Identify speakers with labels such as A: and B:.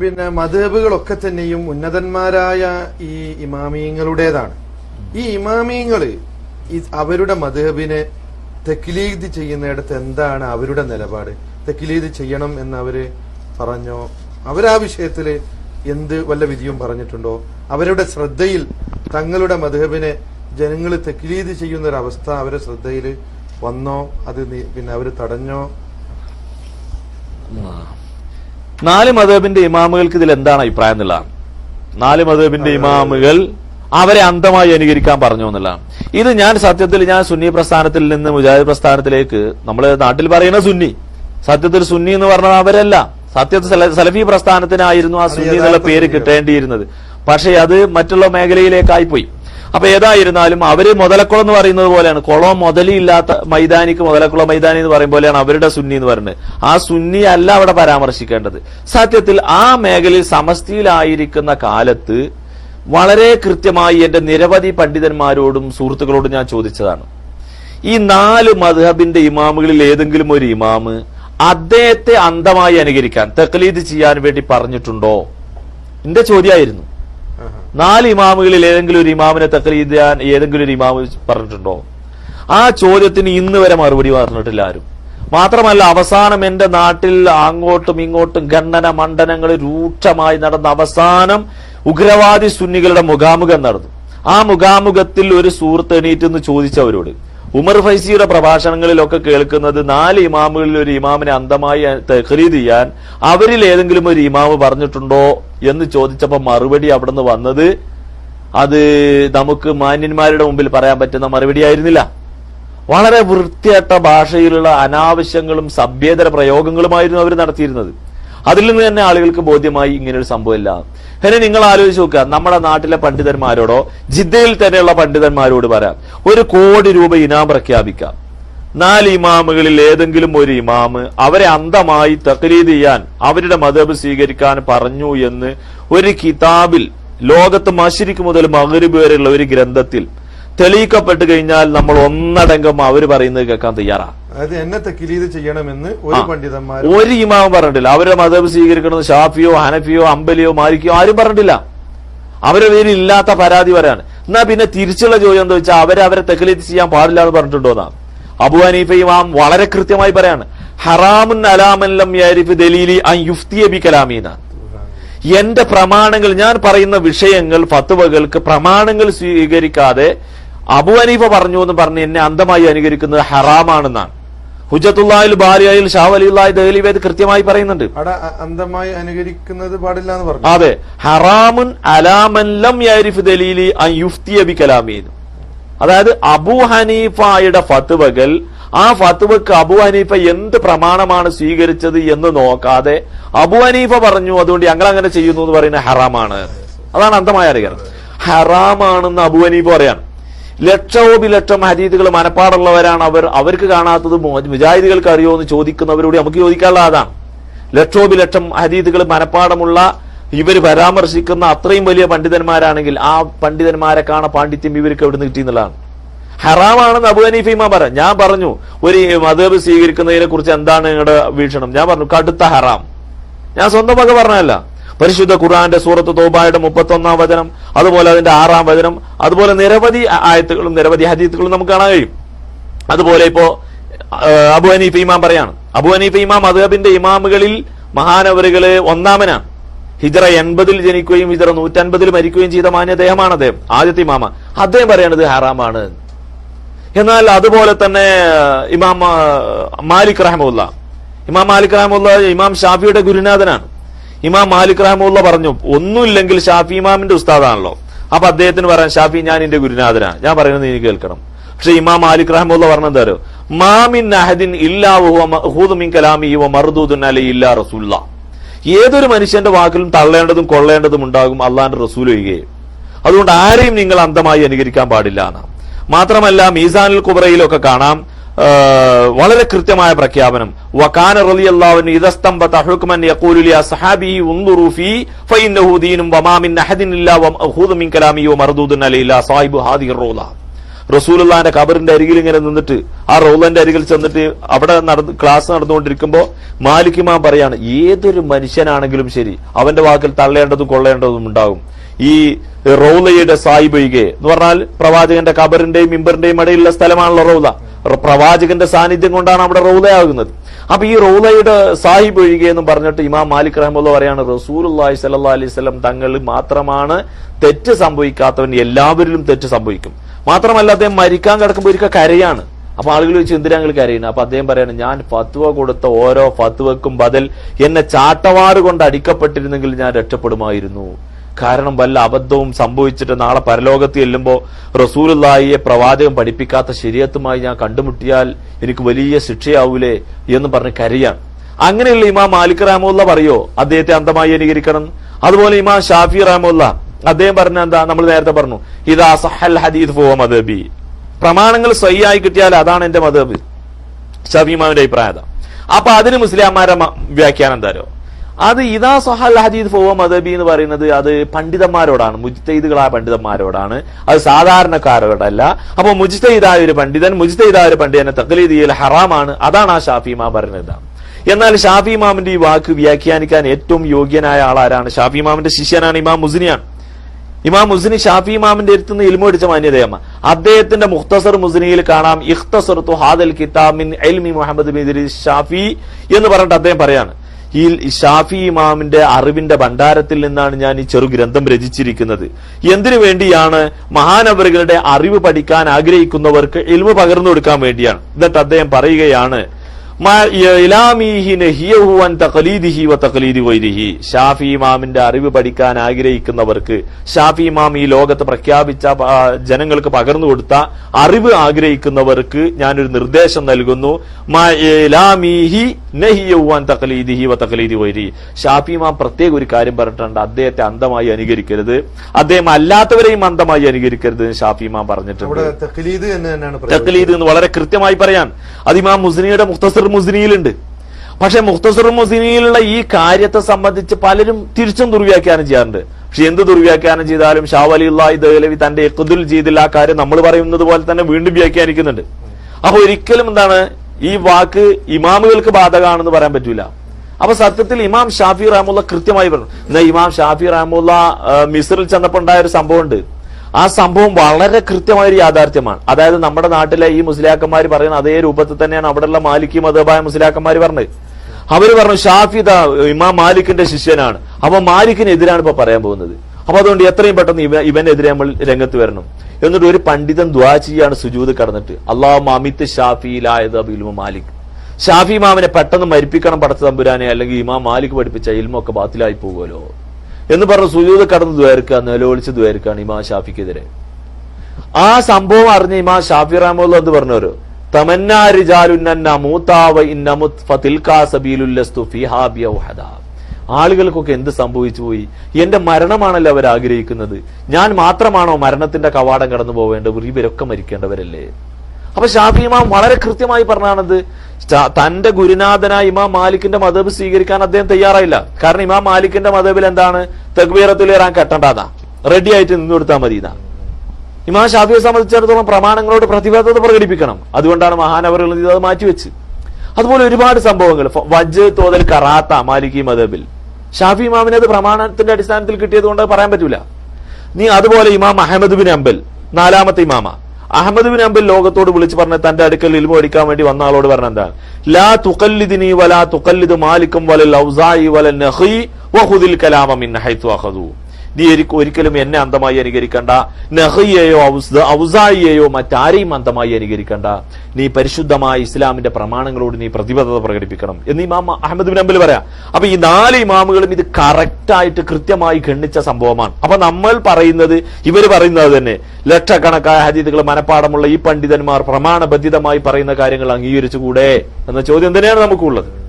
A: പിന്നെ മതബുകളൊക്കെ തന്നെയും ഉന്നതന്മാരായ ഈ ഇമാമിയങ്ങളുടേതാണ് ഈ ഇമാമിയങ്ങൾ അവരുടെ മതേബിനെ തെക്കിലീത് ചെയ്യുന്നിടത്ത് എന്താണ് അവരുടെ നിലപാട്? തെക്കിലീത് ചെയ്യണം എന്ന് അവർ പറഞ്ഞോ? അവരാ വിഷയത്തിൽ എന്ത് വല്ല വിധിയും പറഞ്ഞിട്ടുണ്ടോ? അവരുടെ ശ്രദ്ധയിൽ തങ്ങളുടെ മധുഹബിനെ ജനങ്ങൾ തെക്കിലീത് അവസ്ഥ അവരുടെ ശ്രദ്ധയിൽ വന്നോ? അത് പിന്നെ അവർ തടഞ്ഞോ?
B: നാല് മതേബിന്റെ ഇമാമുകൾക്ക് ഇതിൽ എന്താണ് അഭിപ്രായം എന്നുള്ളതാണ്. നാല് മതേബിന്റെ ഇമാമുകൾ അവരെ അന്ധമായി അനുകരിക്കാൻ പറഞ്ഞു എന്നുള്ളതാണ്. ഇത് ഞാൻ സത്യത്തിൽ ഞാൻ സുന്നി പ്രസ്ഥാനത്തിൽ നിന്ന് മുജാഹിദ് പ്രസ്ഥാനത്തിലേക്ക് നമ്മൾ നാട്ടിൽ പറയുന്ന സുന്നി. സത്യത്തിൽ സുന്നി എന്ന് പറഞ്ഞത് അവരല്ല. സത്യത്തിൽ സല- സലഫി പ്രസ്ഥാനത്തിനായിരുന്നു ആ സുന്നി എന്നുള്ള പേര് കിട്ടേണ്ടിയിരുന്നത്. പക്ഷേ അത് മറ്റുള്ള മേഖലയിലേക്കായി പോയി അപ്പൊ ഏതായിരുന്നാലും അവർ മുതലക്കുളം എന്ന് പറയുന്നത് പോലെയാണ്. കുളം മുതലില്ലാത്ത മൈതാനിക്ക് മുതലക്കുളം മൈതാനി എന്ന് പറയും പോലെയാണ് അവരുടെ സുന്നി എന്ന് പറയുന്നത്. ആ സുന്നി അല്ല അവിടെ പരാമർശിക്കേണ്ടത്. സത്യത്തിൽ ആ മേഖലയിൽ സമസ്തിയിലായിരിക്കുന്ന കാലത്ത് വളരെ കൃത്യമായി എന്റെ നിരവധി പണ്ഡിതന്മാരോടും സുഹൃത്തുക്കളോടും ഞാൻ ചോദിച്ചതാണ്. ഈ നാല് മദ്ഹബിന്റെ ഇമാമുകളിൽ ഏതെങ്കിലും ഒരു ഇമാമ് അദ്ദേഹത്തെ അന്ധമായി അനുകരിക്കാൻ തക്ലീദ് ചെയ്യാൻ വേണ്ടി പറഞ്ഞിട്ടുണ്ടോ? എന്റെ ചോദ്യമായിരുന്നു. നാല് ഇമാമുകളിൽ ഏതെങ്കിലും ഒരു ഇമാമിനെ തക്കലീദ് ചെയ്യാൻ ഏതെങ്കിലും ഒരു ഇമാമ് പറഞ്ഞിട്ടുണ്ടോ? ആ ചോദ്യത്തിന് ഇന്ന് വരെ മറുപടി പറഞ്ഞിട്ടില്ല ആരും. മാത്രമല്ല അവസാനം എന്റെ നാട്ടിൽ അങ്ങോട്ടും ഇങ്ങോട്ടും ഖണ്ഡന മണ്ഡനങ്ങൾ രൂക്ഷമായി നടന്ന അവസാനം ഉഗ്രവാദി സുന്നികളുടെ മുഖാമുഖം നടന്നു. ആ മുഖാമുഖത്തിൽ ഒരു സുഹൃത്ത് എണീറ്റെന്ന് ചോദിച്ചവരോട് ഉമർ ഫൈസിയുടെ പ്രഭാഷണങ്ങളിലൊക്കെ കേൾക്കുന്നത് നാല് ഇമാമുകളിൽ ഒരു ഇമാമിനെ അന്തമായി തെഹ്രീദ് ചെയ്യാൻ അവരിൽ ഏതെങ്കിലും ഒരു ഇമാമ് പറഞ്ഞിട്ടുണ്ടോ എന്ന് ചോദിച്ചപ്പോൾ മറുപടി അവിടുന്ന് വന്നത് അത് നമുക്ക് മാന്യന്മാരുടെ മുമ്പിൽ പറയാൻ പറ്റുന്ന മറുപടി ആയിരുന്നില്ല. വളരെ വൃത്തിയട്ട ഭാഷയിലുള്ള അനാവശ്യങ്ങളും സഭ്യേതര പ്രയോഗങ്ങളുമായിരുന്നു അവർ നടത്തിയിരുന്നത്. അതിൽ നിന്ന് തന്നെ ആളുകൾക്ക് ബോധ്യമായി ഇങ്ങനെ ഒരു സംഭവമില്ല. പിന്നെ നിങ്ങൾ ആലോചിച്ച് നോക്കുക. നമ്മുടെ നാട്ടിലെ പണ്ഡിതന്മാരോടോ ജിദ്ദയിൽ തന്നെയുള്ള പണ്ഡിതന്മാരോട് പറയാം. ഒരു കോടി രൂപ ഇനാം പ്രഖ്യാപിക്കാം. നാല് ഇമാമുകളിൽ ഏതെങ്കിലും ഒരു ഇമാമ് അവരെ അന്ധമായി തക്ലീദ് ചെയ്യാൻ അവരുടെ മതബ് സ്വീകരിക്കാൻ പറഞ്ഞു എന്ന് ഒരു കിതാബിൽ ലോകത്ത് മഷിരിക്ക് മുതൽ മകരിബ് വരെയുള്ള ഒരു ഗ്രന്ഥത്തിൽ തെളിയിക്കപ്പെട്ട് കഴിഞ്ഞാൽ നമ്മൾ ഒന്നടങ്കം അവർ പറയുന്നത് കേൾക്കാൻ തയ്യാറാ.
A: അതായത് എന്നെ തക്കിലീത് ചെയ്യണമെന്ന് ഒരു. പണ്ഡിതന്മാർ
B: ഒരു ഇമാവും പറഞ്ഞിട്ടില്ല. അവരുടെ മതം സ്വീകരിക്കണമെന്ന് ഷാഫിയോ ഹനഫിയോ അമ്പലിയോ മാലിക്കോ ആരും പറഞ്ഞിട്ടില്ല. അവരുടെ പേരിൽ ഇല്ലാത്ത പരാതി വരാണ് എന്നാ പിന്നെ തിരിച്ചുള്ള ചോദ്യം എന്താ വെച്ചാൽ അവരെ അവരെ തെക്കലീത്ത് ചെയ്യാൻ പാടില്ല എന്ന് പറഞ്ഞിട്ടുണ്ടോ എന്നാ? അബു ഹനീഫ ഇമാം വളരെ കൃത്യമായി പറയാണ്. ഹറാമുൻ അലാമല്ലം യാരിഫ് ദലീലി അൻ കലാമീന. എന്റെ പ്രമാണങ്ങൾ ഞാൻ പറയുന്ന വിഷയങ്ങൾ ഫത്തുവകൾക്ക് പ്രമാണങ്ങൾ സ്വീകരിക്കാതെ അബു ഹനീഫ പറഞ്ഞു എന്ന് പറഞ്ഞ് എന്നെ അന്ധമായി അനുകരിക്കുന്നത് ഹറാമാണെന്നാണ്. ഹുജത്തുല്ലാഹിൽ ബാരിയായിൽ ഷാവലിയുള്ള അലിയുല്ലാഹി ദഹലിവേദ് കൃത്യമായി പറയുന്നുണ്ട്.
A: അന്ധമായി അനുകരിക്കുന്നത് പാടില്ല എന്ന് പറഞ്ഞു.
B: അതെ. ഹറാമുൻ അലാമല്ലം യാരിഫ് ദലീലി യുഫ്തിയ ബി കലാമീൻ അതായത് അബു ഹനീഫായുടെ ഫത്തുവകൾ ആ ഫത്തുവക്ക് അബു ഹനീഫ എന്ത് പ്രമാണമാണ് സ്വീകരിച്ചത് എന്ന് നോക്കാതെ അബു ഹനീഫ പറഞ്ഞു അതുകൊണ്ട് ഞങ്ങൾ അങ്ങനെ ചെയ്യുന്നു എന്ന് പറയുന്നത് ഹറാമാണ്. അതാണ് അന്ധമായ അറിയാറ് ഹറാമാണെന്ന് അബു ഹനീഫ് പറയാണ് ലക്ഷോപിലക്ഷം ഹദീദുകൾ മനപ്പാടുള്ളവരാണ് അവർ. അവർക്ക് കാണാത്തത് മുജാഹിദികൾക്ക് അറിയോ എന്ന് ചോദിക്കുന്നവരോട് നമുക്ക് ചോദിക്കാനുള്ള അതാണ്. ലക്ഷോപിലക്ഷം ഹദീദുകൾ മനപ്പാടമുള്ള ഇവർ പരാമർശിക്കുന്ന അത്രയും വലിയ പണ്ഡിതന്മാരാണെങ്കിൽ ആ പണ്ഡിതന്മാരെ കാണ പാണ്ഡിത്യം ഇവർക്ക് എവിടെ നിന്ന് കിട്ടിയെന്നുള്ളതാണ് ഹറാമാണെന്ന് അബു ഹനീഫിമ പറ ഞാൻ പറഞ്ഞു ഒരു മതേബ് സ്വീകരിക്കുന്നതിനെ കുറിച്ച് എന്താണ് നിങ്ങളുടെ വീക്ഷണം? ഞാൻ പറഞ്ഞു കടുത്ത ഹറാം. ഞാൻ സ്വന്തം വക പറഞ്ഞതല്ല. പരിശുദ്ധ ഖുർആന്റെ സൂറത്ത് തോബായുടെ മുപ്പത്തി ഒന്നാം വചനം അതുപോലെ അതിന്റെ ആറാം വചനം അതുപോലെ നിരവധി ആയത്തുകളും നിരവധി ഹദീത്തുകളും നമുക്ക് കാണാൻ കഴിയും. അതുപോലെ ഇപ്പോ അബു അനീഫ് ഇമാം പറയാണ്. അബു അനീഫ് ഇമാം അദ്ദേഹത്തിന്റെ ഇമാമുകളിൽ മഹാനവറുകൾ ഒന്നാമനാണ്. ഹിജറ എൺപതിൽ ജനിക്കുകയും ഹിജറ നൂറ്റൻപതിൽ മരിക്കുകയും ചെയ്ത മാന്യ അദ്ദേഹമാണ് അദ്ദേഹം ആദ്യത്തെ ഇമാമ. അദ്ദേഹം പറയണത് ഹറാമാണ്. എന്നാൽ അതുപോലെ തന്നെ ഇമാം മാലിക് റഹമുല്ല ഇമാം മാലിക് റഹമുല്ല ഇമാം ഷാഫിയുടെ ഗുരുനാഥനാണ്. ഇമാം മാലിക് റഹമുല്ല പറഞ്ഞു ഒന്നുമില്ലെങ്കിൽ ഷാഫി ഇമാമിന്റെ ഉസ്താദാണല്ലോ. അപ്പൊ അദ്ദേഹത്തിന് പറയാൻ ഷാഫി ഞാൻ എന്റെ ഗുരുനാഥനാണ്. ഞാൻ പറയുന്നത് നീ കേൾക്കണം. പക്ഷെ ഇമാം മാലിക് റഹമുല്ല പറഞ്ഞെന്താരോ മാമിൻ അഹദിൻ ഇല്ലാ വഹുവ മഅഖൂദു മിൻ കലാമിഹി വ മർദൂദുൻ അലൈഹി ഇല്ലാ റസൂലുള്ള. ഏതൊരു മനുഷ്യന്റെ വാക്കിലും തള്ളേണ്ടതും കൊള്ളേണ്ടതും ഉണ്ടാകും അള്ളാന്റെ റസൂൽ ഒഴികെ. അതുകൊണ്ട് ആരെയും നിങ്ങൾ അന്ധമായി അനുകരിക്കാൻ പാടില്ല എന്നാണ്. മാത്രമല്ല മീസാനുൽ കുബറയിലൊക്കെ കാണാം വളരെ കൃത്യമായ പ്രഖ്യാപനം. വകാന റളിയല്ലാഹു ഇദസ്തംബത ഹുക്മൻ യഖൂലു ലി അസ്ഹാബിഹി ഉൻദുറു ഫീ ഫഇന്നഹു ദീനും വമാ മിൻ അഹദിൻ ഇല്ലാ വമഅഖൂദു മിൻ കലാമിഹി വമർദൂദുൻ അലൈഹി ലാ സാഹിബു ഹാദിഹി റൂല റസൂലുള്ളാന്റെ കബറിന്റെ അരികിൽ ഇങ്ങനെ നിന്നിട്ട് ആ റൗലന്റെ അരികിൽ ചെന്നിട്ട് അവിടെ നടന്ന് ക്ലാസ് നടന്നുകൊണ്ടിരിക്കുമ്പോ മാലിക് ഇമാം പറയാണ് ഏതൊരു മനുഷ്യനാണെങ്കിലും ശരി അവന്റെ വാക്കിൽ തള്ളേണ്ടതും കൊള്ളേണ്ടതും ഉണ്ടാകും. ഈ റൗലയുടെ സായിബൊഴികെ എന്ന് പറഞ്ഞാൽ പ്രവാചകന്റെ കബറിന്റെയും മിമ്പറിന്റെയും ഇടയിലുള്ള സ്ഥലമാണല്ലോ റൗല പ്രവാചകന്റെ സാന്നിധ്യം കൊണ്ടാണ് അവിടെ റൗലയാകുന്നത് അപ്പൊ ഈ റൗലയുടെ സാഹിബ് ഒഴികെ എന്ന് പറഞ്ഞിട്ട് ഇമാം മാലിക് റഹ്മുള്ള പറയാണ് റസൂലുള്ളാഹി സല്ലാ അലൈഹി വസല്ലം തങ്ങൾ മാത്രമാണ് തെറ്റ് സംഭവിക്കാത്തവൻ എല്ലാവരിലും തെറ്റ് സംഭവിക്കും. മാത്രമല്ല അദ്ദേഹം മരിക്കാൻ കിടക്കുമ്പോൾ ഒരിക്കൽ കരയാണ്. അപ്പൊ ആളുകൾ വെച്ച് എന്തിനാ കരയുന്നത് അപ്പൊ അദ്ദേഹം പറയാണ് ഞാൻ ഫത്വ കൊടുത്ത ഓരോ ഫത്വക്കും ബദൽ എന്നെ ചാട്ടവാറ് കൊണ്ട് അടിക്കപ്പെട്ടിരുന്നെങ്കിൽ ഞാൻ രക്ഷപ്പെടുമായിരുന്നു. കാരണം വല്ല അബദ്ധവും സംഭവിച്ചിട്ട് നാളെ പരലോകത്ത് ചെല്ലുമ്പോൾ റസൂലുല്ലായിയെ പ്രവാചകം പഠിപ്പിക്കാത്ത ശരീരത്തുമായി ഞാൻ കണ്ടുമുട്ടിയാൽ എനിക്ക് വലിയ ശിക്ഷയാവൂലേ എന്ന് പറഞ്ഞ് കരയാണ് അങ്ങനെയുള്ള ഇമാം മാലിക് റഹമുല്ല പറയോ? അദ്ദേഹത്തെ അന്തമായി അനുകരിക്കണം. അതുപോലെ ഇമാം ഷാഫി റഹമുല്ല അദ്ദേഹം പറഞ്ഞ എന്താ? നമ്മൾ നേരത്തെ പറഞ്ഞു ഇതാ സഹൽ ഹദീദ് മദബി. പ്രമാണങ്ങൾ സ്വയ്യായി കിട്ടിയാൽ അതാണ് എന്റെ മതബ് ഷാഫി അതാ. അപ്പൊ അതിന് മുസ്ലിംമാരെ വ്യാഖ്യാനം എന്താരോ? അത് ഇതാ സഹൽ ഹദീദ് ഫോ മദബി എന്ന് പറയുന്നത് അത് പണ്ഡിതന്മാരോടാണ് മുജ്തൈദുകളായ പണ്ഡിതന്മാരോടാണ്. അത് സാധാരണക്കാരോടല്ല. അപ്പൊ മുജ്തയിദായ ഒരു പണ്ഡിതൻ മുജ്തയിദായ ഒരു പണ്ഡിതനെ തക്ലീദ് ചെയ്യൽ ഹറാമാണ്. അതാണ് ആ ഷാഫിമാ പറയുന്നത് എന്നാൽ ഷാഫി ഇമാമിന്റെ ഈ വാക്ക് വ്യാഖ്യാനിക്കാൻ ഏറ്റവും യോഗ്യനായ ആളാരാണ് ഷാഫി ഇമാമിന്റെ ശിഷ്യനാണ് ഇമാം മുസിനിയാണ്. ഇമാം മുസിനി ഷാഫി ഇമാമിന്റെ അടുത്ത് നിന്ന് ഇൽമു അടിച്ച മാന്യതയമ്മ അദ്ദേഹത്തിന്റെ മുഖ്തസർ മുസിനിയിൽ കാണാം ഇഖ്തസർതു ഹാദൽ കിതാബിൻ എൽമി മുഹമ്മദ് ബിൻ ഷാഫി എന്ന് പറഞ്ഞിട്ട് അദ്ദേഹം പറയാണ്. ഈ ഷാഫി ഇമാമിന്റെ അറിവിന്റെ ഭണ്ഡാരത്തിൽ നിന്നാണ് ഞാൻ ഈ ചെറു ഗ്രന്ഥം രചിച്ചിരിക്കുന്നത്. എന്തിനു വേണ്ടിയാണ് മഹാനവറുകളുടെ അറിവ് പഠിക്കാൻ ആഗ്രഹിക്കുന്നവർക്ക് ഇൽമു പകർന്നു കൊടുക്കാൻ വേണ്ടിയാണ്. എന്നിട്ട് അദ്ദേഹം പറയുകയാണ് ഷാഫി ഇമാമിന്റെ അറിവ് പഠിക്കാൻ ആഗ്രഹിക്കുന്നവർക്ക് ഷാഫി ഇമാം ഈ ലോകത്ത് പ്രഖ്യാപിച്ച ജനങ്ങൾക്ക് പകർന്നു കൊടുത്ത അറിവ് ആഗ്രഹിക്കുന്നവർക്ക് ഞാനൊരു നിർദ്ദേശം നൽകുന്നു. ഷാഫി ഇമാം പ്രത്യേക ഒരു കാര്യം പറഞ്ഞിട്ടുണ്ട്. അദ്ദേഹത്തെ അന്ധമായി അനുകരിക്കരുത്. അദ്ദേഹം അല്ലാത്തവരെയും അന്ധമായി അനുകരിക്കരുത് ഷാഫി ഇമാം പറഞ്ഞിട്ടുണ്ട്.
A: എന്ന് തന്നെയാണ്
B: തക്ലീദ് എന്ന് വളരെ കൃത്യമായി പറയാൻ അതിമാം മുസ്ലിയുടെ മുഖ്തസർ മുസ്ലിയിലുണ്ട് പക്ഷെ മുഖ്തസർ മുസിനിയിലുള്ള ഈ കാര്യത്തെ സംബന്ധിച്ച് പലരും തിരിച്ചും ദുർവ്യാഖ്യാനം ചെയ്യാറുണ്ട്. പക്ഷെ എന്ത് ദുർവ്യാഖ്യാനം ചെയ്താലും ഷാവ് അലി ദഹലവി തന്റെ എക്കുതിൽ ചെയ്തില്ല ആ കാര്യം നമ്മൾ പറയുന്നത് പോലെ തന്നെ വീണ്ടും വ്യാഖ്യാനിക്കുന്നുണ്ട്. അപ്പൊ ഒരിക്കലും എന്താണ് ഈ വാക്ക് ഇമാമുകൾക്ക് ബാധകമാണെന്ന് പറയാൻ പറ്റൂല. അപ്പൊ സത്യത്തിൽ ഇമാം ഷാഫി റഹമുല്ല കൃത്യമായി പറഞ്ഞു. എന്നാ ഇമാം ഷാഫി റഹമുല്ല മിസറിൽ ചെന്നപ്പോൾ ഉണ്ടായ ഒരു സംഭവമുണ്ട്. ആ സംഭവം വളരെ കൃത്യമായ ഒരു യാഥാർത്ഥ്യമാണ്. അതായത് നമ്മുടെ നാട്ടിലെ ഈ മുസ്ലിയാക്കന്മാർ പറയുന്ന അതേ രൂപത്തിൽ തന്നെയാണ് അവിടെയുള്ള മാലിക്കി മതബായ മുസ്ലിയാക്കന്മാർ പറഞ്ഞത്. അവർ പറഞ്ഞു ഷാഫിദ ഇമാ മാലിക്കിന്റെ ശിഷ്യനാണ്. അപ്പൊ മാലിക്കിനെതിരാണ് ഇപ്പൊ പറയാൻ പോകുന്നത്. അപ്പൊ അതുകൊണ്ട് എത്രയും പെട്ടെന്ന് ഇവ ഇവനെതിരെ നമ്മൾ രംഗത്ത് വരണം. എന്നിട്ട് ഒരു പണ്ഡിതൻ ദ്വാ ചെയ്യാണ് സുജൂത് കടന്നിട്ട് അള്ളാഹു അമിത് ഷാഫിയിലായത് ഇൽമു മാലിക്. ഷാഫി ഇമാമിനെ പെട്ടെന്ന് മരിപ്പിക്കണം പടച്ച തമ്പുരാനെ അല്ലെങ്കിൽ ഇമാം മാലിക് പഠിപ്പിച്ച ഇൽമൊക്കെ ബാത്തിലായി പോകുമല്ലോ. എന്ന് പറഞ്ഞ് സുജൂത് കടന്ന് ദ്വേർക്കുക നിലവിളിച്ച് ദ്വേർക്കാണ് ഇമാ ഷാഫിക്കെതിരെ. ആ സംഭവം അറിഞ്ഞ ഇമാ ഷാഫി റഹമുല്ല എന്ന് പറഞ്ഞവര്? ആളുകൾക്കൊക്കെ എന്ത് സംഭവിച്ചു പോയി? എന്റെ മരണമാണല്ലോ അവർ ആഗ്രഹിക്കുന്നത് ഞാൻ മാത്രമാണോ മരണത്തിന്റെ കവാടം കടന്നു പോവേണ്ടത്? ഇവരൊക്കെ മരിക്കേണ്ടവരല്ലേ? അപ്പൊ ഷാഫി ഇമാം വളരെ കൃത്യമായി പറഞ്ഞാണത് തന്റെ ഗുരുനാഥനായ ഇമാം മാലിക്കിന്റെ മതബ് സ്വീകരിക്കാൻ അദ്ദേഹം തയ്യാറായില്ല. കാരണം ഇമാം മാലിക്കിന്റെ മതബിൽ എന്താണ്? തെഗ്ബീറത്തുലേറാൻ കെട്ടണ്ടാതാ. റെഡി ആയിട്ട് നിന്ന് കൊടുത്താൽ മതി ഇതാ. ഇമാം ഷാഫിയെ സംബന്ധിച്ചിടത്തോളം പ്രമാണങ്ങളോട് പ്രതിബദ്ധത പ്രകടിപ്പിക്കണം. അതുകൊണ്ടാണ് മഹാനവറുകൾ അത് മാറ്റിവെച്ച്. അതുപോലെ ഒരുപാട് സംഭവങ്ങൾ. വജ് തോതൽ കറാത്ത മാലിക്കി മതബിൽ ഷാഫി ഇമാമിന് അത് പ്രമാണത്തിന്റെ അടിസ്ഥാനത്തിൽ കിട്ടിയത് കൊണ്ട് പറയാൻ പറ്റൂല. നീ അതുപോലെ ഇമാം അഹമ്മദ് ബിൻ അംബൽ നാലാമത്തെ ഇമാമ. അഹമ്മദ് ബിൻ അബ്ബിൽ ലോകത്തോട് വിളിച്ചു പറഞ്ഞ തന്റെ അടുക്കൽ ഇൽമു അടിക്കാൻ വേണ്ടി വന്ന ആളോട് പറഞ്ഞ എന്താ ലാ തുക്കല്ലിദിനി വലാ തുക്കല്ലിദ് മാലിക്കും വലൽ ഔസായി വലൽ നഖി വഖുദിൽ കലാമ മിൻ ഹൈത്തു അഖദു. നീ ഒരിക്കലും എന്നെ അന്തമായി അനുകരിക്കണ്ട. നഹയ്യെയോ ഔസായിയെയോ മറ്റാരെയും അന്തമായി അനുകരിക്കണ്ട. നീ പരിശുദ്ധമായ ഇസ്ലാമിന്റെ പ്രമാണങ്ങളോട് നീ പ്രതിബദ്ധത പ്രകടിപ്പിക്കണം എന്ന് ഇമാം അഹമ്മദ് ബിൻ അംബൽ പറയാം. അപ്പൊ ഈ നാല് ഇമാമുകളും ഇത് കറക്റ്റായിട്ട് കൃത്യമായി ഗണ്ണിച്ച സംഭവമാണ്. അപ്പൊ നമ്മൾ പറയുന്നത് ഇവർ പറയുന്നത് തന്നെ. ലക്ഷക്കണക്കായ ഹദീദുകൾ മനപ്പാടമുള്ള ഈ പണ്ഡിതന്മാർ പ്രമാണബദ്ധിതമായി പറയുന്ന കാര്യങ്ങൾ അംഗീകരിച്ചുകൂടെ? എന്ന ചോദ്യം തന്നെയാണ് നമുക്കുള്ളത്.